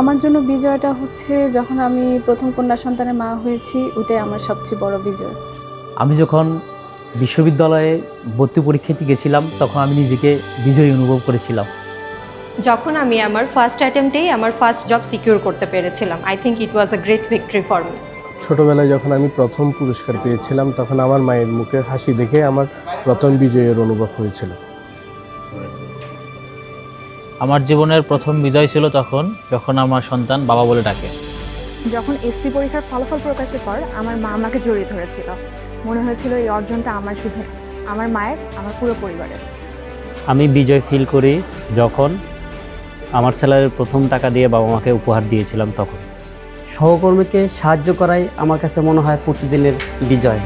আমার জন্য বিজয়টা হচ্ছে যখন আমি প্রথম কন্যা সন্তানের মা হয়েছি, ওটাই আমার সবচেয়ে বড় বিজয়। আমি যখন বিশ্ববিদ্যালয়ে ভর্তি পরীক্ষাটি গেছিলাম, তখন আমি নিজেকে বিজয়ী অনুভব করেছিলাম। যখন আমি আমার ফার্স্ট অ্যাটেম্পটেই আমার ফার্স্ট জব সিকিউর করতে পেরেছিলাম I think it was a great victory for me ছোটবেলায় যখন আমি প্রথম পুরস্কার পেয়েছিলাম তখন আমার মায়ের মুখের হাসি দেখে আমার প্রথম বিজয়ের অনুভব হয়েছিল। আমার জীবনের প্রথম বিজয় ছিল তখন যখন আমার সন্তান বাবা বলে ডাকে। যখন এসসি পরীক্ষার ফলাফল প্রকাশের পর আমার মা আমাকে জড়িয়ে ধরেছিল। মনে হয়েছিল এই অর্জনটা আমার শুধু আমার মায়ের আমার পুরো পরিবারের। আমি বিজয় ফিল করি যখন আমার স্যালারির প্রথম টাকা দিয়ে বাবা মাকে উপহার দিয়েছিলাম তখন। সহকর্মীকে সাহায্য করাই আমার কাছে মনে হয় প্রতিদিনের বিজয়।